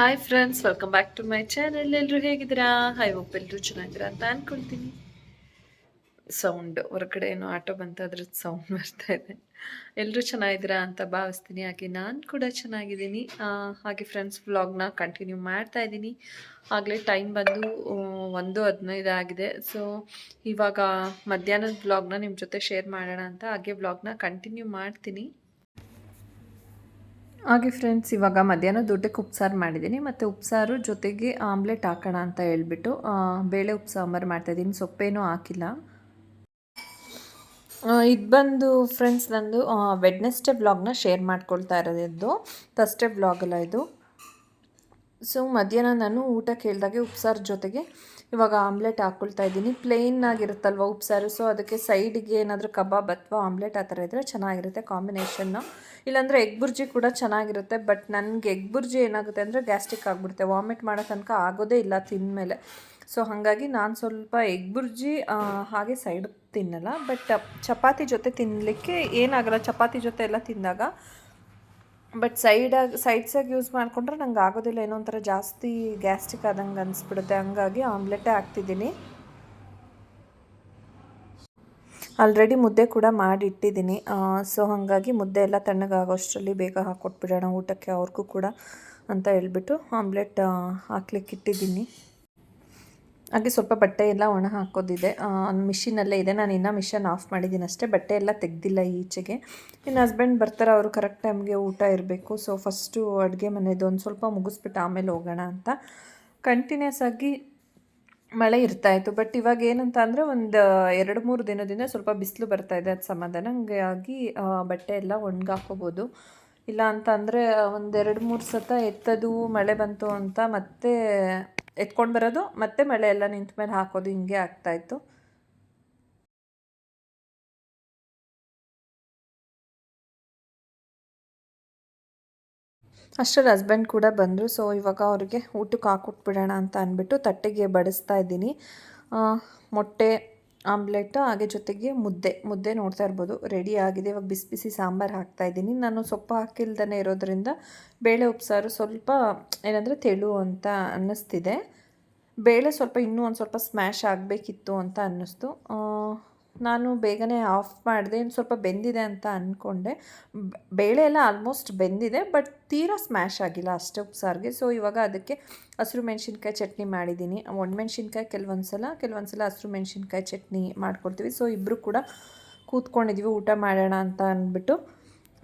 Hi friends welcome back to my channel ಎಲ್ಲರೂ ಹೇಗಿದ್ದೀರಾ? Hi ಒಬ್ಬ ಎಲ್ಲರೂ ಚೆನ್ನಾಗಿದ್ದೀರಾ ಅಂತ ಅನ್ಕೊಳ್ತೀನಿ. ಸೌಂಡ್ ಹೊರಗಡೆ ಏನೋ ಆಟೋ ಬಂತ ಅದ್ರದ್ದು ಸೌಂಡ್ ಬರ್ತಾ ಇದೆ. ಎಲ್ಲರೂ ಚೆನ್ನಾಗಿದ್ದೀರಾ ಅಂತ ಭಾವಿಸ್ತೀನಿ. ಹಾಗೆ ನಾನು ಕೂಡ ಚೆನ್ನಾಗಿದ್ದೀನಿ. ಹಾಗೆ ಫ್ರೆಂಡ್ಸ್ ವ್ಲಾಗ್ನ ಕಂಟಿನ್ಯೂ ಮಾಡ್ತಾ ಇದ್ದೀನಿ. ಆಗಲೇ ಟೈಮ್ ಬಂದು ಒಂದು ಹದಿನೈದು ಆಗಿದೆ. ಸೊ ಇವಾಗ ಮಧ್ಯಾಹ್ನದ ವ್ಲಾಗ್ನ ನಿಮ್ಮ ಜೊತೆ ಶೇರ್ ಮಾಡೋಣ ಅಂತ ಹಾಗೆ ವ್ಲಾಗ್ನ ಕಂಟಿನ್ಯೂ ಮಾಡ್ತೀನಿ. ಹಾಗೆ ಫ್ರೆಂಡ್ಸ್ ಇವಾಗ ಮಧ್ಯಾಹ್ನ ದೊಡ್ಡಕ್ಕೆ ಉಪ್ಸಾರು ಮಾಡಿದ್ದೀನಿ. ಮತ್ತು ಉಪ್ಸಾರು ಜೊತೆಗೆ ಆಮ್ಲೆಟ್ ಹಾಕೋಣ ಅಂತ ಹೇಳ್ಬಿಟ್ಟು ಬೇಳೆ ಉಪ್ಪು ಸಾಂಬಾರು ಮಾಡ್ತಾಯಿದ್ದೀನಿ ಸೊಪ್ಪೇನೂ ಹಾಕಿಲ್ಲ. ಇದು ಬಂದು ಫ್ರೆಂಡ್ಸ್ ನಂದು ವೆಡ್ನೆಸ್ಡೇ ಬ್ಲಾಗ್ನ ಶೇರ್ ಮಾಡ್ಕೊಳ್ತಾ ಇರೋದು ಥರ್ಸ್ಡೇ ಬ್ಲಾಗ್ ಅಲ್ಲ ಇದು. ಸೊ ಮಧ್ಯಾಹ್ನ ನಾನು ಊಟ ಕೇಳಿದಾಗೆ ಉಪ್ಸಾರು ಜೊತೆಗೆ ಇವಾಗ ಆಮ್ಲೆಟ್ ಹಾಕ್ಕೊಳ್ತಾ ಇದ್ದೀನಿ. ಪ್ಲೇನ್ ಆಗಿರುತ್ತಲ್ವ ಉಪ್ಸಾರು ಸೊ ಅದಕ್ಕೆ ಸೈಡ್ಗೆ ಏನಾದರೂ ಕಬಾಬ್ ಅಥವಾ ಆಮ್ಲೆಟ್ ಆ ಥರ ಇದ್ದರೆ ಚೆನ್ನಾಗಿರುತ್ತೆ ಕಾಂಬಿನೇಷನ್ನು ಇಲ್ಲಾಂದರೆ ಎಗ್ ಬುರ್ಜಿ ಕೂಡ ಚೆನ್ನಾಗಿರುತ್ತೆ ಬಟ್ ನನಗೆ ಎಗ್ ಬುರ್ಜಿ ಏನಾಗುತ್ತೆ ಅಂದರೆ ಗ್ಯಾಸ್ಟಿಕ್ ಆಗಿಬಿಡುತ್ತೆ. ವಾಮಿಟ್ ಮಾಡೋ ತನಕ ಆಗೋದೇ ಇಲ್ಲ ತಿಂದಮೇಲೆ ಸೊ ಹಾಗಾಗಿ ನಾನು ಸ್ವಲ್ಪ ಎಗ್ ಬುರ್ಜಿ ಹಾಗೆ ಸೈಡ್ ತಿನ್ನಲ್ಲ ಬಟ್ ಚಪಾತಿ ಜೊತೆ ತಿನ್ನಲಿಕ್ಕೆ ಏನಾಗಲ್ಲ, ಚಪಾತಿ ಜೊತೆ ಎಲ್ಲ ತಿಂದಾಗ ಬಟ್ ಸೈಡಾಗಿ ಸೈಡ್ಸಾಗಿ ಯೂಸ್ ಮಾಡಿಕೊಂಡ್ರೆ ನಂಗೆ ಆಗೋದಿಲ್ಲ. ಏನೋ ಒಂಥರ ಜಾಸ್ತಿ ಗ್ಯಾಸ್ಟ್ರಿಕ್ ಆದಂಗೆ ಅನಿಸ್ಬಿಡುತ್ತೆ. ಹಂಗಾಗಿ ಆಮ್ಲೆಟೇ ಹಾಕ್ತಿದ್ದೀನಿ. ಆಲ್ರೆಡಿ ಮುದ್ದೆ ಕೂಡ ಮಾಡಿ ಇಟ್ಟಿದ್ದೀನಿ ಸೊ ಹಾಗಾಗಿ ಮುದ್ದೆ ಎಲ್ಲ ತಣ್ಣಗಾಗೋಷ್ಟರಲ್ಲಿ ಬೇಗ ಹಾಕ್ಕೊಟ್ಬಿಡೋಣ ಊಟಕ್ಕೆ ಅವ್ರಿಗೂ ಕೂಡ ಅಂತ ಹೇಳ್ಬಿಟ್ಟು ಆಮ್ಲೆಟ್ ಹಾಕ್ಲಿಕ್ಕೆ ಇಟ್ಟಿದ್ದೀನಿ ಹಾಗೆ ಸ್ವಲ್ಪ ಬಟ್ಟೆ ಎಲ್ಲ ಒಣ ಹಾಕೋದಿದೆ. ಮಿಷಿನಲ್ಲೇ ಇದೆ. ನಾನು ಇನ್ನೂ ಮಿಷನ್ ಆಫ್ ಮಾಡಿದ್ದೀನಿ ಅಷ್ಟೇ. ಬಟ್ಟೆ ಎಲ್ಲ ತೆಗ್ದಿಲ್ಲ ಈಚೆಗೆ. ಇನ್ನು ಹಸ್ಬೆಂಡ್ ಬರ್ತಾರೆ. ಅವರು ಕರೆಕ್ಟ್ ಟೈಮ್ಗೆ ಊಟ ಇರಬೇಕು. ಸೊ, ಫಸ್ಟು ಅಡುಗೆ ಮನೆದು ಒಂದು ಸ್ವಲ್ಪ ಮುಗಿಸ್ಬಿಟ್ಟು ಆಮೇಲೆ ಹೋಗೋಣ ಅಂತ. ಕಂಟಿನ್ಯೂಸ್ ಆಗಿ ಮಳೆ ಇರ್ತಾ ಇತ್ತು. ಬಟ್ ಇವಾಗ ಏನಂತ ಅಂದರೆ ಒಂದು ಎರಡು ಮೂರು ದಿನದಿಂದ ಸ್ವಲ್ಪ ಬಿಸಿಲು ಬರ್ತಾ ಇದೆ. ಅದು ಸಮಾಧಾನ. ಹಂಗಾಗಿ ಬಟ್ಟೆ ಎಲ್ಲ ಒಣಗಾಕೋಬೋದು. ಇಲ್ಲ ಅಂತ ಅಂದರೆ ಒಂದೆರಡು ಮೂರು ಸತ ಎತ್ತದು, ಮಳೆ ಬಂತು ಅಂತ ಮತ್ತೆ ಎತ್ಕೊಂಡು ಬರೋದು, ಮತ್ತೆ ಮಳೆ ಎಲ್ಲ ನಿಂತ ಮೇಲೆ ಹಾಕೋದು, ಹಿಂಗೆ ಆಗ್ತಾಯಿತ್ತು ಅಷ್ಟರಲ್ಲಿ ಹಸ್ಬೆಂಡ್ ಕೂಡ ಬಂದರು. ಸೊ ಇವಾಗ ಅವ್ರಿಗೆ ಊಟಕ್ಕೆ ಹಾಕ್ಕೊಟ್ಬಿಡೋಣ ಅಂತ ಅಂದ್ಬಿಟ್ಟು ತಟ್ಟೆಗೆ ಬಡಿಸ್ತಾ ಇದ್ದೀನಿ. ಮೊಟ್ಟೆ ಆಮ್ಲೆಟ್ ಹಾಗೆ ಜೊತೆಗೆ ಮುದ್ದೆ ಮುದ್ದೆ ನೋಡ್ತಾ ಇರ್ಬೋದು. ರೆಡಿ ಆಗಿದೆ. ಇವಾಗ ಬಿಸಿ ಬಿಸಿ ಸಾಂಬಾರು ಹಾಕ್ತಾ ಇದ್ದೀನಿ. ನಾನು ಸೊಪ್ಪು ಹಾಕಿಲ್ದೇ ಇರೋದರಿಂದ ಬೇಳೆ ಉಪ್ಸಾರು ಸ್ವಲ್ಪ ಏನಂದರೆ ತೆಳು ಅಂತ ಅನ್ನಿಸ್ತಿದೆ. ಬೇಳೆ ಸ್ವಲ್ಪ ಇನ್ನೂ ಒಂದು ಸ್ವಲ್ಪ ಸ್ಮ್ಯಾಶ್ ಆಗಬೇಕಿತ್ತು ಅಂತ ಅನ್ನಿಸ್ತು. ನಾನು ಬೇಗನೆ ಆಫ್ ಮಾಡಿದೆ, ಇನ್ನು ಸ್ವಲ್ಪ ಬೆಂದಿದೆ ಅಂತ ಅಂದ್ಕೊಂಡೆ ಬೇಳೆ ಎಲ್ಲ ಆಲ್ಮೋಸ್ಟ್ ಬೆಂದಿದೆ ಬಟ್ ತೀರಾ ಸ್ಮ್ಯಾಶ್ ಆಗಿಲ್ಲ ಅಷ್ಟೇ ಸಾರಿಗೆ. ಸೊ ಇವಾಗ ಅದಕ್ಕೆ ಹಸಿರು ಮೆಣಸಿನ್ಕಾಯಿ ಚಟ್ನಿ ಮಾಡಿದ್ದೀನಿ. ಒಣಮೆಣ್ಸಿನ್ಕಾಯಿ ಕೆಲವೊಂದು ಸಲ ಕೆಲವೊಂದು ಸಲ ಹಸಿರು ಮೆಣಸಿನ್ಕಾಯಿ ಚಟ್ನಿ ಮಾಡ್ಕೊಡ್ತೀವಿ. ಸೊ ಇಬ್ಬರು ಕೂಡ ಕೂತ್ಕೊಂಡಿದ್ದೀವಿ ಊಟ ಮಾಡೋಣ ಅಂತ ಅಂದ್ಬಿಟ್ಟು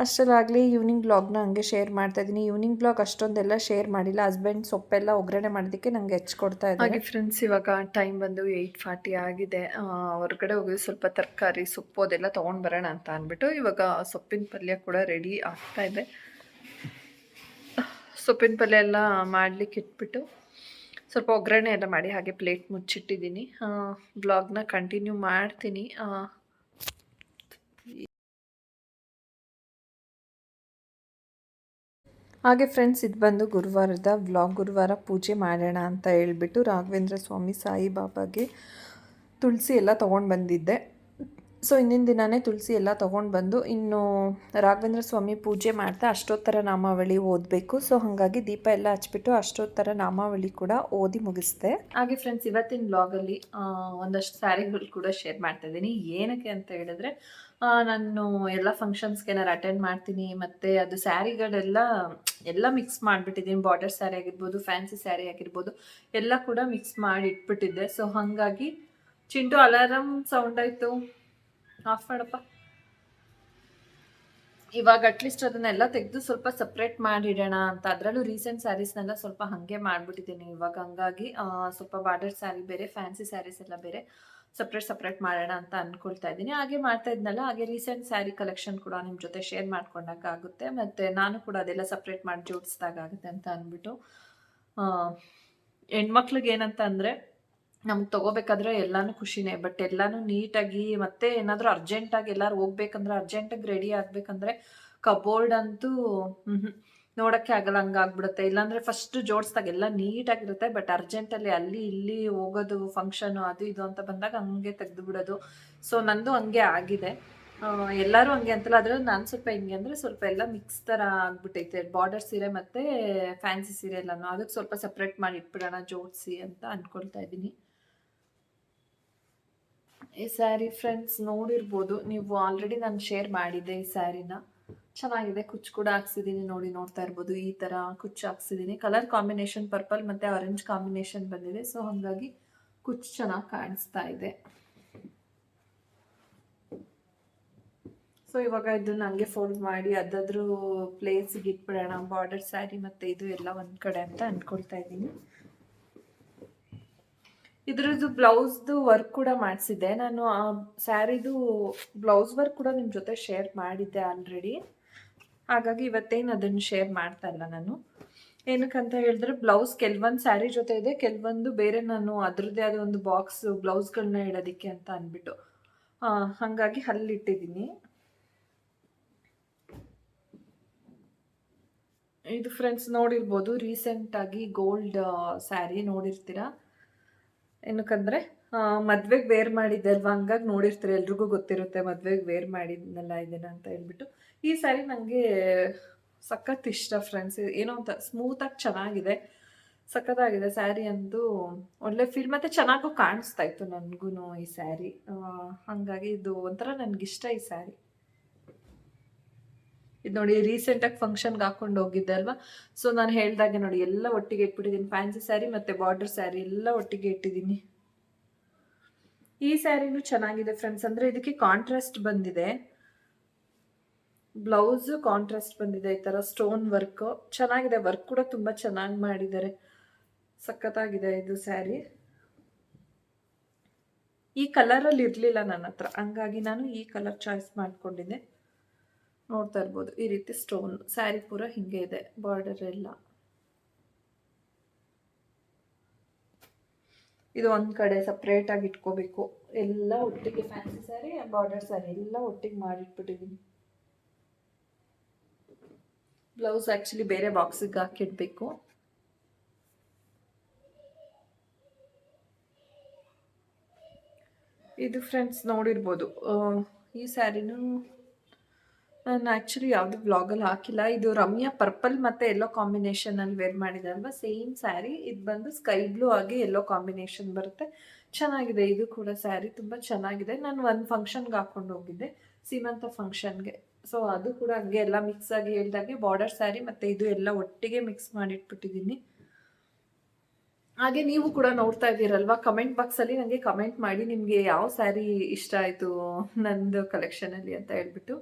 ಅಷ್ಟರಾಗಲಿ ಈವ್ನಿಂಗ್ ಬ್ಲಾಗ್ನ ಹಂಗೆ ಶೇರ್ ಮಾಡ್ತಾ ಇದ್ದೀನಿ ಈವ್ನಿಂಗ್ ಬ್ಲಾಗ್ ಅಷ್ಟೊಂದೆಲ್ಲ ಶೇರ್ ಮಾಡಿಲ್ಲ. ಹಸ್ಬೆಂಡ್ ಸೊಪ್ಪೆಲ್ಲ ಒಗ್ಗರಣೆ ಮಾಡೋದಕ್ಕೆ ನಂಗೆ ಹೆಚ್ಕೊಡ್ತಾ ಇದೆ ಹಾಗೆ ಫ್ರೆಂಡ್ಸ್ ಇವಾಗ ಟೈಮ್ ಬಂದು ಏಯ್ಟ್ ಫಾರ್ಟಿ ಆಗಿದೆ. ಹೊರಗಡೆ ಹೋಗಿ ಸ್ವಲ್ಪ ತರಕಾರಿ, ಸೊಪ್ಪು ಅದೆಲ್ಲ ತೊಗೊಂಡು ಬರೋಣ ಅಂತ ಅಂದ್ಬಿಟ್ಟು ಇವಾಗ ಸೊಪ್ಪಿನ ಪಲ್ಯ ಕೂಡ ರೆಡಿ ಆಗ್ತಾ ಇದೆ. ಸೊಪ್ಪಿನ ಪಲ್ಯ ಎಲ್ಲ ಮಾಡಲಿಕ್ಕೆ ಇಟ್ಬಿಟ್ಟು ಸ್ವಲ್ಪ ಒಗ್ಗರಣೆ ಎಲ್ಲ ಮಾಡಿ ಹಾಗೆ ಪ್ಲೇಟ್ ಮುಚ್ಚಿಟ್ಟಿದ್ದೀನಿ. ಬ್ಲಾಗ್ನ ಕಂಟಿನ್ಯೂ ಮಾಡ್ತೀನಿ. ಹಾಗೆ ಫ್ರೆಂಡ್ಸ್ ಇದು ಬಂದು ಗುರುವಾರದ ವ್ಲಾಗ್ ಗುರುವಾರ ಪೂಜೆ ಮಾಡೋಣ ಅಂತ ಹೇಳ್ಬಿಟ್ಟು ರಾಘವೇಂದ್ರ ಸ್ವಾಮಿ ಸಾಯಿಬಾಬಾಗೆ ತುಳಸಿ ಎಲ್ಲ ತೊಗೊಂಡು ಬಂದಿದ್ದೆ. ಸೊ ಇಂದಿನ ದಿನವೇ ತುಳಸಿ ಎಲ್ಲ ತೊಗೊಂಡು ಬಂದು, ಇನ್ನು ರಾಘವೇಂದ್ರ ಸ್ವಾಮಿ ಪೂಜೆ ಮಾಡ್ತಾ ಅಷ್ಟೋತ್ತರ ನಾಮಾವಳಿ ಓದಬೇಕು. ಸೊ ಹಾಗಾಗಿ ದೀಪ ಎಲ್ಲ ಹಚ್ಬಿಟ್ಟು ಅಷ್ಟೋತ್ತರ ನಾಮಾವಳಿ ಕೂಡ ಓದಿ ಮುಗಿಸ್ದೆ. ಹಾಗೆ ಫ್ರೆಂಡ್ಸ್ ಇವತ್ತಿನ ಬ್ಲಾಗಲ್ಲಿ ಒಂದಷ್ಟು ಸ್ಯಾರಿಗಳು ಕೂಡ ಶೇರ್ ಮಾಡ್ತಾ ಇದ್ದೀನಿ. ಏನಕ್ಕೆ ಅಂತ ಹೇಳಿದ್ರೆ ನಾನು ಎಲ್ಲ ಫಂಕ್ಷನ್ಸ್ಗೆ ನಾನು ಅಟೆಂಡ್ ಮಾಡ್ತೀನಿ, ಮತ್ತು ಅದು ಸ್ಯಾರಿಗಳೆಲ್ಲ, ಎಲ್ಲ ಮಿಕ್ಸ್ ಮಾಡಿಬಿಟ್ಟಿದ್ದೀನಿ. ಬಾರ್ಡರ್ ಸ್ಯಾರಿ ಆಗಿರ್ಬೋದು ಫ್ಯಾನ್ಸಿ ಸ್ಯಾರಿ ಆಗಿರ್ಬೋದು, ಎಲ್ಲ ಕೂಡ ಮಿಕ್ಸ್ ಮಾಡಿ ಇಟ್ಬಿಟ್ಟಿದ್ದೆ ಸೊ ಹಾಗಾಗಿ ಚಿಂಟು ಅಲಾರಮ್ ಸೌಂಡ್ ಆಯಿತು. ಆಫ್ ಮಾಡಪ್ಪ. ಇವಾಗ ಅಟ್ಲೀಸ್ಟ್ ಅದನ್ನೆಲ್ಲ ತೆಗೆದು ಸ್ವಲ್ಪ ಸಪ್ರೇಟ್ ಮಾಡಿಡೋಣ ಅಂತ. ಅದರಲ್ಲೂ ರೀಸೆಂಟ್ ಸ್ಯಾರೀಸ್ನೆಲ್ಲ ಸ್ವಲ್ಪ ಹಾಗೆ ಮಾಡಿಬಿಟ್ಟಿದ್ದೀನಿ ಇವಾಗ. ಹಂಗಾಗಿ ಸ್ವಲ್ಪ ಬಾರ್ಡರ್ ಸ್ಯಾರಿ ಬೇರೆ ಫ್ಯಾನ್ಸಿ ಸ್ಯಾರೀಸ್ ಎಲ್ಲ ಬೇರೆ. ಸಪ್ರೇಟ್ ಸಪ್ರೇಟ್ ಮಾಡೋಣ ಅಂತ ಅನ್ಕೊಳ್ತಾ ಇದ್ದೀನಿ ಹಾಗೆ ಮಾಡ್ತಾ ಇದ್ನಲ್ಲ, ಹಾಗೆ ರೀಸೆಂಟ್ ಸ್ಯಾರಿ ಕಲೆಕ್ಷನ್ ಕೂಡ ನಿಮ್ಮ ಜೊತೆ ಶೇರ್ ಮಾಡ್ಕೊಂಡಾಗ ಆಗುತ್ತೆ ಮತ್ತು ನಾನು ಕೂಡ ಅದೆಲ್ಲ ಸಪ್ರೇಟ್ ಮಾಡಿ ಜೋಡಿಸ್ದಾಗ ಆಗುತ್ತೆ ಅಂತ ಅಂದ್ಬಿಟ್ಟು ಹೆಣ್ಮಕ್ಳಿಗೆ ಏನಂತ ಅಂದರೆ ನಮ್ಗೆ ತೊಗೋಬೇಕಾದ್ರೆ ಎಲ್ಲಾನು ಖುಷಿನೇ ಬಟ್ ಎಲ್ಲಾನು ನೀಟಾಗಿ ಮತ್ತೆ ಏನಾದರೂ ಅರ್ಜೆಂಟಾಗಿ ಎಲ್ಲರೂ ಹೋಗ್ಬೇಕಂದ್ರೆ ಅರ್ಜೆಂಟಾಗಿ ರೆಡಿ ಆಗಬೇಕಂದ್ರೆ ಕಬೋರ್ಡ್ ಅಂತೂ. ನೋಡೋಕ್ಕೆ ಆಗಲ್ಲ, ಹಂಗಾಗ್ಬಿಡುತ್ತೆ. ಇಲ್ಲಾಂದರೆ ಫಸ್ಟ್ ಜೋಡಿಸ್ದಾಗ ಎಲ್ಲ ನೀಟಾಗಿರುತ್ತೆ ಬಟ್ ಅರ್ಜೆಂಟಲ್ಲಿ ಅಲ್ಲಿ ಇಲ್ಲಿ ಹೋಗೋದು ಫಂಕ್ಷನು ಅದು ಇದು ಅಂತ ಬಂದಾಗ ಹಂಗೆ ತೆಗೆದು ಬಿಡೋದು ಸೊ ನಂದು ಹಂಗೆ ಆಗಿದೆ. ಎಲ್ಲರೂ ಹಂಗೆ ಅಂತಲ್ಲ ಅದ್ರಲ್ಲಿ ನಾನು ಸ್ವಲ್ಪ ಹಿಂಗೆ ಅಂದರೆ ಸ್ವಲ್ಪ ಎಲ್ಲ ಮಿಕ್ಸ್ ಥರ ಆಗ್ಬಿಟ್ಟೈತೆ ಬಾರ್ಡರ್ ಸೀರೆ ಮತ್ತು ಫ್ಯಾನ್ಸಿ ಸೀರೆ ಎಲ್ಲನೂ. ಅದಕ್ಕೆ ಸ್ವಲ್ಪ ಸಪ್ರೇಟ್ ಮಾಡಿ ಇಟ್ಬಿಡೋಣ, ಜೋಡಿಸಿ ಅಂತ ಅಂದ್ಕೊಳ್ತಾ ಇದ್ದೀನಿ. ಈ ಸ್ಯಾರಿ ಫ್ರೆಂಡ್ಸ್ ನೋಡಿರ್ಬೋದು. ನೀವು ಆಲ್ರೆಡಿ ನಾನು ಶೇರ್ ಮಾಡಿದ್ದೆ ಈ ಸ್ಯಾರಿನ ಚೆನ್ನಾಗಿದೆ, ಕುಚ್ಚು ಕೂಡ ಹಾಕ್ಸಿದ್ದೀನಿ ನೋಡಿ, ನೋಡ್ತಾ ಇರ್ಬೋದು, ಈ ಥರ ಕುಚ್ಚು ಹಾಕ್ಸಿದ್ದೀನಿ ಕಲರ್ ಕಾಂಬಿನೇಷನ್ ಪರ್ಪಲ್ ಮತ್ತು ಆರೆಂಜ್ ಕಾಂಬಿನೇಷನ್ ಬಂದಿದೆ ಸೊ ಹಾಗಾಗಿ ಕುಚ್ಚು ಚೆನ್ನಾಗಿ ಕಾಣಿಸ್ತಾ ಇದೆ. ಸೊ ಇವಾಗ ಇದು ನನಗೆ ಫೋಲ್ಡ್ ಮಾಡಿ ಅದಾದ್ರೂ ಪ್ಲೇಸಿಗೆ ಇಟ್ಬಿಡೋಣ ಬಾರ್ಡರ್ ಸ್ಯಾರಿ ಮತ್ತು ಇದು ಎಲ್ಲ ಒಂದು ಕಡೆ ಅಂತ ಅಂದ್ಕೊಳ್ತಾ ಇದ್ದೀನಿ. ಇದರದ್ದು ಬ್ಲೌಸ್ದು ವರ್ಕ್ ಕೂಡ ಮಾಡಿಸಿದ್ದೆ. ನಾನು ಆ ಸ್ಯಾರಿದು ಬ್ಲೌಸ್ ವರ್ಕ್ ಕೂಡ ನಿಮ್ಮ ಜೊತೆ ಶೇರ್ ಮಾಡಿದ್ದೆ ಆಲ್ರೆಡಿ ಹಾಗಾಗಿ ಇವತ್ತೇನು ಅದನ್ನು ಶೇರ್ ಮಾಡ್ತಾ ಇಲ್ಲ ನಾನು. ಏನಕ್ಕಂತ ಹೇಳಿದ್ರೆ ಬ್ಲೌಸ್ ಕೆಲವೊಂದು ಸ್ಯಾರಿ ಜೊತೆ ಇದೆ, ಕೆಲವೊಂದು ಬೇರೆ ನಾನು ಅದರದ್ದೇ ಆದ ಒಂದು ಬಾಕ್ಸ್ ಬ್ಲೌಸ್ಗಳನ್ನ ಇಡೋದಕ್ಕೆ ಅಂತ ಅಂದ್ಬಿಟ್ಟು. ಹಾಗಾಗಿ ಅಲ್ಲಿಟ್ಟಿದ್ದೀನಿ. ಇದು ಫ್ರೆಂಡ್ಸ್ ನೋಡಿರ್ಬೋದು ರೀಸೆಂಟಾಗಿ ಗೋಲ್ಡ್ ಸ್ಯಾರಿ ನೋಡಿರ್ತೀರಾ? ಏನಕ್ಕಂದ್ರೆ ಮದ್ವೆಗೆ ವೇರ್ ಮಾಡಿದ್ದೆ ಅಲ್ವಾ ಹಂಗಾಗಿ ನೋಡಿರ್ತೀರ, ಎಲ್ರಿಗೂ ಗೊತ್ತಿರುತ್ತೆ ಮದ್ವೆಗೆ ವೇರ್ ಮಾಡಿದ್ನಲ್ಲ ಇದನ್ನ ಅಂತ ಹೇಳ್ಬಿಟ್ಟು. ಈ ಸ್ಯಾರಿ ನನಗೆ ಸಖತ್ ಇಷ್ಟ ಫ್ರೆಂಡ್ಸ್, ಏನೋ ಅಂತ ಸ್ಮೂತಾಗಿ ಚೆನ್ನಾಗಿದೆ. ಸಖತ್ತಾಗಿದೆ ಸ್ಯಾರಿ ಅಂತೂ ಒಳ್ಳೆ ಫೀಲ್. ಮತ್ತು ಚೆನ್ನಾಗೂ ಕಾಣಿಸ್ತಾ ಇತ್ತು ನನಗೂ ಈ ಸ್ಯಾರಿ ಹಾಗಾಗಿ ಇದು ಒಂಥರ ನನಗಿಷ್ಟ ಈ ಸ್ಯಾರಿ ಇದು ನೋಡಿ, ರೀಸೆಂಟಾಗಿ ಫಂಕ್ಷನ್ಗೆ ಹಾಕೊಂಡು ಹೋಗಿದ್ದೆ ಅಲ್ವಾ? ಸೊ ನಾನು ಹೇಳಿದಾಗೆ ನೋಡಿ, ಎಲ್ಲ ಒಟ್ಟಿಗೆ ಇಟ್ಬಿಟ್ಟಿದ್ದೀನಿ ಫ್ಯಾನ್ಸಿ ಸ್ಯಾರಿ ಮತ್ತು ಬಾರ್ಡರ್ ಸ್ಯಾರಿ ಎಲ್ಲ ಒಟ್ಟಿಗೆ ಇಟ್ಟಿದ್ದೀನಿ ಈ ಸ್ಯಾರಿನೂ ಚೆನ್ನಾಗಿದೆ ಫ್ರೆಂಡ್ಸ್ ಅಂದರೆ ಇದಕ್ಕೆ ಕಾಂಟ್ರಾಸ್ಟ್ ಬಂದಿದೆ. ಬ್ಲೌಸ್ ಕಾಂಟ್ರಾಸ್ಟ್ ಬಂದಿದೆ ಈ ಥರ ಸ್ಟೋನ್ ವರ್ಕ್ ಚೆನ್ನಾಗಿದೆ ವರ್ಕ್ ಕೂಡ ತುಂಬ ಚೆನ್ನಾಗಿ ಮಾಡಿದ್ದಾರೆ. ಸಖತ್ತಾಗಿದೆ ಇದು ಸ್ಯಾರಿ. ಈ ಕಲರಲ್ಲಿ ಇರಲಿಲ್ಲ ನನ್ನ ಹತ್ರ. ಹಂಗಾಗಿ ನಾನು ಈ ಕಲರ್ ಚಾಯ್ಸ್ ಮಾಡ್ಕೊಂಡಿದ್ದೆ. ನೋಡ್ತಾ ಇರ್ಬೋದು, ಈ ರೀತಿ ಸ್ಟೋನ್ ಸ್ಯಾರಿ ಪೂರ ಹಿಂಗೆ ಇದೆ ಬಾರ್ಡರ್ ಎಲ್ಲ. ಇದು ಒಂದು ಕಡೆ ಸಪ್ರೇಟಾಗಿ ಇಟ್ಕೋಬೇಕು. ಎಲ್ಲ ಒಟ್ಟಿಗೆ ಫ್ಯಾನ್ಸಿ ಸ್ಯಾರಿ ಬಾರ್ಡರ್ ಸ್ಯಾರಿ ಎಲ್ಲ ಒಟ್ಟಿಗೆ ಮಾಡಿಟ್ಬಿಟ್ಟಿದ್ದೀನಿ ಬ್ಲೌಸ್ ಆ್ಯಕ್ಚುಲಿ ಬೇರೆ ಬಾಕ್ಸಿಗೆ ಹಾಕಿಡ್ಬೇಕು. ಇದು ಫ್ರೆಂಡ್ಸ್ ನೋಡಿರ್ಬೋದು. ಈ ಸ್ಯಾರಿನೂ ನಾನು ಆ್ಯಕ್ಚುಲಿ ಯಾವುದು ವ್ಲಾಗಲ್ಲಿ ಹಾಕಿಲ್ಲ. ಇದು ರಮ್ಯಾ ಪರ್ಪಲ್ ಮತ್ತು ಎಲ್ಲೋ ಕಾಂಬಿನೇಷನಲ್ಲಿ ವೇರ್ ಮಾಡಿದೆ ಸೇಮ್ ಸ್ಯಾರಿ ಇದು ಬಂದು ಸ್ಕೈ ಬ್ಲೂ ಆಗಿ ಎಲ್ಲೋ ಕಾಂಬಿನೇಷನ್ ಬರುತ್ತೆ. ಚೆನ್ನಾಗಿದೆ. ಇದು ಕೂಡ ಸ್ಯಾರಿ ತುಂಬ ಚೆನ್ನಾಗಿದೆ. ನಾನು ಒಂದು ಫಂಕ್ಷನ್ಗೆ ಹಾಕ್ಕೊಂಡು ಹೋಗಿದ್ದೆ. ಸೀಮಂತ ಫಂಕ್ಷನ್ಗೆ ಸೊ ಅದು ಕೂಡ ಹಂಗೆ ಎಲ್ಲ ಮಿಕ್ಸ್ ಆಗಿ ಹೇಳ್ದಾಗೆ ಬಾರ್ಡರ್ ಸ್ಯಾರಿ ಮತ್ತು ಇದು ಎಲ್ಲ ಒಟ್ಟಿಗೆ ಮಿಕ್ಸ್ ಮಾಡಿಟ್ಬಿಟ್ಟಿದ್ದೀನಿ ಹಾಗೆ ನೀವು ಕೂಡ ನೋಡ್ತಾ ಇದ್ದೀರಲ್ವಾ? ಕಮೆಂಟ್ ಬಾಕ್ಸಲ್ಲಿ ನನಗೆ ಕಮೆಂಟ್ ಮಾಡಿ ನಿಮಗೆ ಯಾವ ಸ್ಯಾರಿ ಇಷ್ಟ ಆಯಿತು ನಂದು ಕಲೆಕ್ಷನಲ್ಲಿ ಅಂತ ಹೇಳ್ಬಿಟ್ಟು.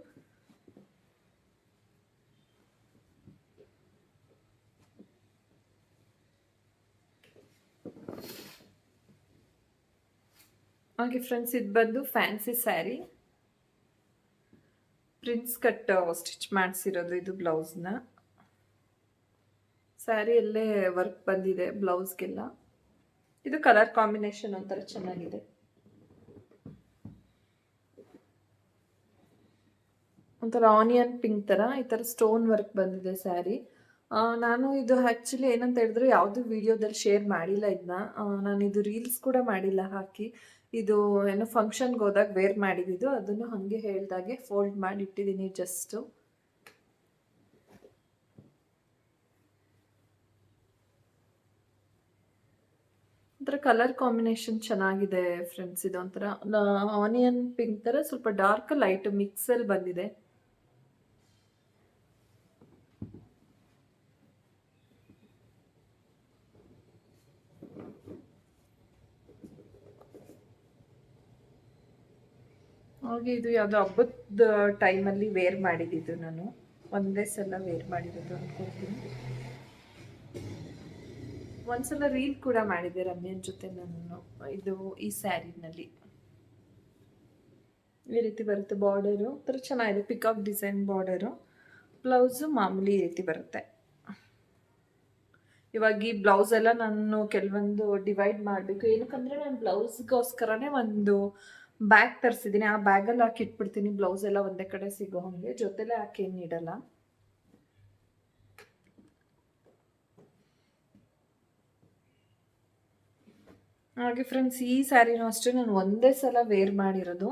ಹಾಗೆ ಫ್ರೆಂಡ್ಸ್ ಇದು ಬಂದು fancy sari prince cut stitch ಮಾಡಿಸಿರೋದು ಇದು ಬ್ಲೌಸ್ನ. ಸ್ಯಾರಿಯಲ್ಲೇ ವರ್ಕ್ ಬಂದಿದೆ ಬ್ಲೌಸ್ಗೆಲ್ಲ. ಇದು ಕಲರ್ ಕಾಂಬಿನೇಷನ್ ಒಂಥರ ಚೆನ್ನಾಗಿದೆ. ಒಂಥರ ಆನಿಯನ್ ಪಿಂಕ್ ಥರ ಈ ಥರ ಸ್ಟೋನ್ ವರ್ಕ್ ಬಂದಿದೆ ಸ್ಯಾರಿ ನಾನು ಇದು ಆ್ಯಕ್ಚುಲಿ ಏನಂತ ಹೇಳಿದ್ರೆ ಯಾವುದು ವಿಡಿಯೋದಲ್ಲಿ ಶೇರ್ ಮಾಡಿಲ್ಲ ಇದನ್ನ ನಾನು ಇದು ರೀಲ್ಸ್ ಕೂಡ ಮಾಡಿಲ್ಲ ಹಾಕಿ. ಇದು ಏನೋ ಫಂಕ್ಷನ್ಗೆ ಹೋದಾಗ ವೇರ್ ಮಾಡಿದ್ದು, ಅದನ್ನು ಹಾಗೆ ಹೇಳ್ದಾಗೆ ಫೋಲ್ಡ್ ಮಾಡಿ ಇಟ್ಟಿದ್ದೀನಿ ಜಸ್ಟು ಒಂಥರ ಕಲರ್ ಕಾಂಬಿನೇಷನ್ ಚೆನ್ನಾಗಿದೆ ಫ್ರೆಂಡ್ಸ್ ಇದು ಒಂಥರ ಆನಿಯನ್ ಪಿಂಕ್ ಥರ ಸ್ವಲ್ಪ ಡಾರ್ಕ್ ಲೈಟ್ ಮಿಕ್ಸಲ್ಲಿ ಬಂದಿದೆ. ಹಾಗೆ ಇದು ಯಾವುದೋ ಹಬ್ಬದ ಟೈಮಲ್ಲಿ ವೇರ್ ಮಾಡಿದ್ದು ನಾನು. ಒಂದೇ ಸಲ ವೇರ್ ಮಾಡಿರೋದು ಅನ್ಕೊಳ್ತೀನಿ. ಒಂದ್ಸಲ ರೀಲ್ ಕೂಡ ಮಾಡಿದೆ ರಮ್ಯನ್ ಜೊತೆ ನಾನು, ಇದು ಈ ಸ್ಯಾರಿನಲ್ಲಿ. ಈ ರೀತಿ ಬರುತ್ತೆ ಬಾರ್ಡರು ಒಂಥರ ಚೆನ್ನಾಗಿದೆ ಪಿಕಾಕ್ ಡಿಸೈನ್ ಬಾರ್ಡರು ಬ್ಲೌಸು ಮಾಮೂಲಿ ಈ ರೀತಿ ಬರುತ್ತೆ. ಇವಾಗ ಈ ಬ್ಲೌಸ್ ಎಲ್ಲ ನಾನು ಕೆಲವೊಂದು ಡಿವೈಡ್ ಮಾಡಬೇಕು. ಏನಕ್ಕಂದ್ರೆ ನಾನು ಬ್ಲೌಸ್ಗೋಸ್ಕರನೇ ಒಂದು ಬ್ಯಾಗ್ ತರಿಸಿದ್ದೀನಿ ಆ ಬ್ಯಾಗಲ್ಲಿ ಹಾಕಿ ಇಟ್ಬಿಡ್ತೀನಿ. ಬ್ಲೌಸ್ ಎಲ್ಲ ಒಂದೇ ಕಡೆ ಸಿಗೋ ಹಾಗೆ. ಜೊತೆಲೆ ಹಾಕಿ ಏನು ಇಡಲ್ಲ ಹಾಗೆ ಫ್ರೆಂಡ್ಸ್ ಈ ಸ್ಯಾರಿನೂ ಅಷ್ಟೇ ನಾನು ಒಂದೇ ಸಲ ವೇರ್ ಮಾಡಿರೋದು.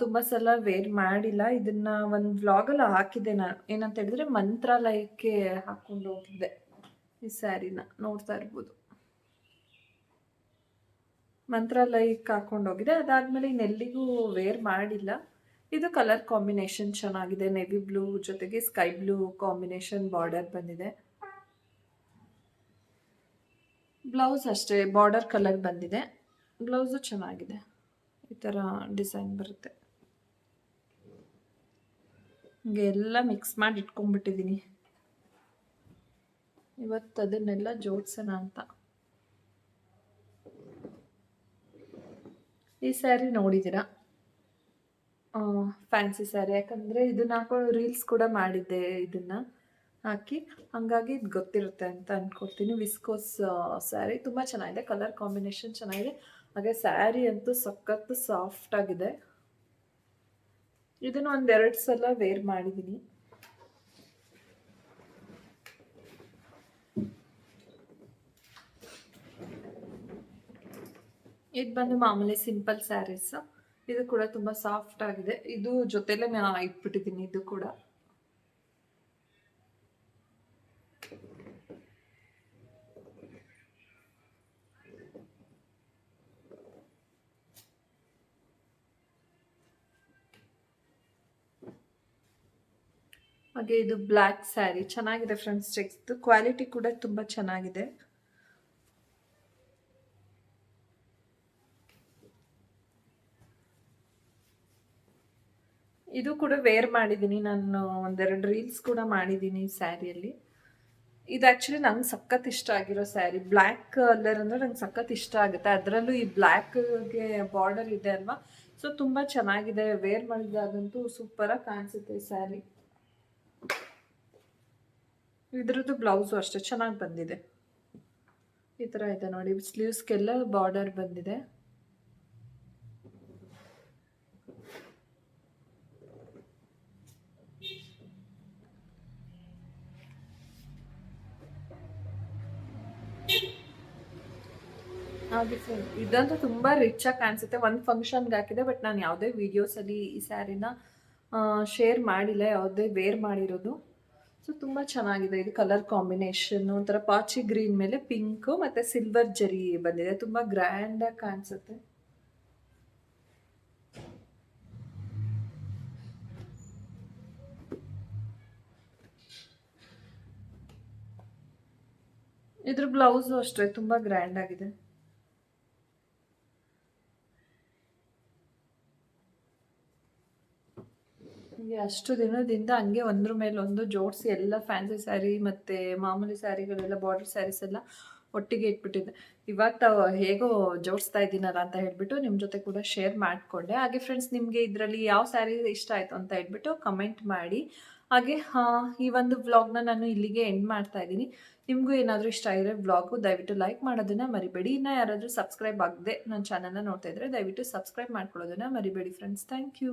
ತುಂಬ ಸಲ ವೇರ್ ಮಾಡಿಲ್ಲ. ಇದನ್ನು ಒಂದು ವ್ಲಾಗಲ್ಲಿ ಹಾಕಿದ್ದೆ ನಾನು. ಏನಂತ ಹೇಳಿದ್ರೆ ಮಂತ್ರಾಲಯಕ್ಕೆ ಹಾಕ್ಕೊಂಡು ಹೋಗಿದ್ದೆ ಈ ಸ್ಯಾರಿನ ನೋಡ್ತಾ ಇರ್ಬೋದು. ಮಂತ್ರಾಲಯಕ್ಕೆ ಹಾಕೊಂಡು ಹೋಗಿದೆ. ಅದಾದಮೇಲೆ ನೆಲ್ಲಿಗೂ ವೇರ್ ಮಾಡಿಲ್ಲ. ಇದು ಕಲರ್ ಕಾಂಬಿನೇಷನ್ ಚೆನ್ನಾಗಿದೆ. ನೆವಿ ಬ್ಲೂ ಜೊತೆಗೆ ಸ್ಕೈ ಬ್ಲೂ ಕಾಂಬಿನೇಷನ್ ಬಾರ್ಡರ್ ಬಂದಿದೆ. ಬ್ಲೌಸ್ ಅಷ್ಟೇ ಬಾರ್ಡರ್ ಕಲರ್ ಬಂದಿದೆ. ಬ್ಲೌಸು ಚೆನ್ನಾಗಿದೆ. ಈ ಥರ ಡಿಸೈನ್ ಬರುತ್ತೆ. ಹೀಗೆ ಎಲ್ಲ ಮಿಕ್ಸ್ ಮಾಡಿ ಇಟ್ಕೊಂಡ್ಬಿಟ್ಟಿದ್ದೀನಿ. ಇವತ್ತು ಅದನ್ನೆಲ್ಲ ಜೋಡಿಸೋಣ ಅಂತ. ಈ ಸ್ಯಾರಿ ನೋಡಿದ್ದೀರಾ? ಫ್ಯಾನ್ಸಿ ಸ್ಯಾರಿ ಯಾಕಂದರೆ ಇದನ್ನ ಹಾಕೊಂಡು ರೀಲ್ಸ್ ಕೂಡ ಮಾಡಿದ್ದೆ ಇದನ್ನು ಹಾಕಿ. ಹಾಗಾಗಿ ಇದು ಗೊತ್ತಿರುತ್ತೆ ಅಂತ ಅಂದ್ಕೊಡ್ತೀನಿ ವಿಸ್ಕೋಸ್ ಸ್ಯಾರಿ ತುಂಬ ಚೆನ್ನಾಗಿದೆ. ಕಲರ್ ಕಾಂಬಿನೇಷನ್ ಚೆನ್ನಾಗಿದೆ. ಹಾಗೆ ಸ್ಯಾರಿ ಅಂತೂ ಸಖತ್ತು ಸಾಫ್ಟ್ ಆಗಿದೆ. ಇದನ್ನು ಒಂದೆರಡು ಸಲ ವೇರ್ ಮಾಡಿದ್ದೀನಿ ಇದು ಬಂದು ಮಾಮೂಲಿ ಸಿಂಪಲ್ ಸ್ಯಾರೀಸ್. ಇದು ಕೂಡ ತುಂಬ ಸಾಫ್ಟ್ ಆಗಿದೆ. ಇದು ಜೊತೆಲೆ ನಾ ಇಟ್ಬಿಟ್ಟಿದ್ದೀನಿ ಇದು ಕೂಡ. ಹಾಗೆ ಇದು ಬ್ಲ್ಯಾಕ್ ಸ್ಯಾರಿ. ಚೆನ್ನಾಗಿದೆ ಫ್ರೆಂಡ್ಸ್ ಚೆಕ್ಸ್ದು ಕ್ವಾಲಿಟಿ ಕೂಡ ತುಂಬ ಚೆನ್ನಾಗಿದೆ. ಇದು ಕೂಡ ವೇರ್ ಮಾಡಿದ್ದೀನಿ ನಾನು ಒಂದೆರಡು ರೀಲ್ಸ್ ಕೂಡ ಮಾಡಿದ್ದೀನಿ ಸ್ಯಾರಿಯಲ್ಲಿ. ಇದು ಆ್ಯಕ್ಚುಲಿ ನಂಗೆ ಸಖತ್ ಇಷ್ಟ ಆಗಿರೋ ಸ್ಯಾರಿ. ಬ್ಲ್ಯಾಕ್ ಕಲರ್ ಅಂದರೆ ನಂಗೆ ಸಖತ್ ಇಷ್ಟ ಆಗುತ್ತೆ. ಅದರಲ್ಲೂ ಈ ಬ್ಲ್ಯಾಕ್ಗೆ ಬಾರ್ಡರ್ ಇದೆ ಅಲ್ವಾ? ಸೊ ತುಂಬ ಚೆನ್ನಾಗಿದೆ. ವೇರ್ ಮಾಡಿದಾಗಂತೂ ಸೂಪರಾಗಿ ಕಾಣಿಸುತ್ತೆ ಈ ಸ್ಯಾರಿ. ಇದ್ರದ್ದು ಬ್ಲೌಸು ಅಷ್ಟೇ. ಚೆನ್ನಾಗಿ ಬಂದಿದೆ. ಈ ಥರ ಇದೆ ನೋಡಿ. ಸ್ಲೀವ್ಸ್ಗೆಲ್ಲ ಬಾರ್ಡರ್ ಬಂದಿದೆ. ಇದಂತೂ ತುಂಬ ಆಗಿ ಕಾಣಿಸುತ್ತೆ. ಒಂದು ಫಂಕ್ಷನ್ಗೆ ಹಾಕಿದೆ ಬಟ್ ನಾನು ಯಾವುದೇ ವೀಡಿಯೋಸಲ್ಲಿ ಈ ಸ್ಯಾರಿನ ಶೇರ್ ಮಾಡಿಲ್ಲ, ಯಾವುದೇ ವೇರ್ ಮಾಡಿರೋದು. ಸೊ ತುಂಬ ಚೆನ್ನಾಗಿದೆ. ಇದು ಕಲರ್ ಕಾಂಬಿನೇಷನ್ ಒಂಥರ ಪಾಚಿ ಗ್ರೀನ್ ಮೇಲೆ ಪಿಂಕು ಮತ್ತು ಸಿಲ್ವರ್ ಜರಿ ಬಂದಿದೆ. ತುಂಬ ಗ್ರ್ಯಾಂಡಾಗಿ ಕಾಣಿಸುತ್ತೆ. ಇದ್ರ ಬ್ಲೌಸು ಅಷ್ಟೇ, ತುಂಬ ಗ್ರ್ಯಾಂಡ್ ಆಗಿದೆ. ಹೀಗೆ ಅಷ್ಟು ದಿನದಿಂದ ಹಂಗೆ ಒಂದ್ರ ಮೇಲೆ ಒಂದು ಜೋಡಿಸಿ ಎಲ್ಲ ಫ್ಯಾನ್ಸಿ ಸ್ಯಾರಿ ಮತ್ತು ಮಾಮೂಲಿ ಸ್ಯಾರಿಗಳೆಲ್ಲ ಬಾರ್ಡರ್ ಸ್ಯಾರೀಸ್ ಎಲ್ಲ ಒಟ್ಟಿಗೆ ಇಟ್ಬಿಟ್ಟಿದ್ದೆ. ಇವಾಗ ತಾವು ಹೇಗೋ ಜೋಡಿಸ್ತಾ ಇದ್ದೀನಲ್ಲ ಅಂತ ಹೇಳಿಬಿಟ್ಟು ನಿಮ್ಮ ಜೊತೆ ಕೂಡ ಶೇರ್ ಮಾಡಿಕೊಂಡೆ. ಹಾಗೆ ಫ್ರೆಂಡ್ಸ್ ನಿಮಗೆ ಇದರಲ್ಲಿ ಯಾವ ಸ್ಯಾರಿ ಇಷ್ಟ ಆಯಿತು ಅಂತ ಹೇಳ್ಬಿಟ್ಟು ಕಮೆಂಟ್ ಮಾಡಿ. ಹಾಗೆ ಈ ಒಂದು ವ್ಲಾಗ್ನ ನಾನು ಇಲ್ಲಿಗೆ ಎಂಡ್ ಮಾಡ್ತಾ ಇದ್ದೀನಿ. ನಿಮಗೂ ಏನಾದರೂ ಇಷ್ಟ ಆಗಿರೋ ವ್ಲಾಗು ದಯವಿಟ್ಟು ಲೈಕ್ ಮಾಡೋದನ್ನು ಮರಿಬೇಡಿ. ಇನ್ನು ಯಾರಾದರೂ ಸಬ್ಸ್ಕ್ರೈಬ್ ಆಗದೆ ನನ್ನ ಚಾನಲ್ನ ನೋಡ್ತಾ ಇದ್ದರೆ ದಯವಿಟ್ಟು ಸಬ್ಸ್ಕ್ರೈಬ್ ಮಾಡ್ಕೊಳ್ಳೋದನ್ನು ಮರಿಬೇಡಿ ಫ್ರೆಂಡ್ಸ್ ಥ್ಯಾಂಕ್ ಯು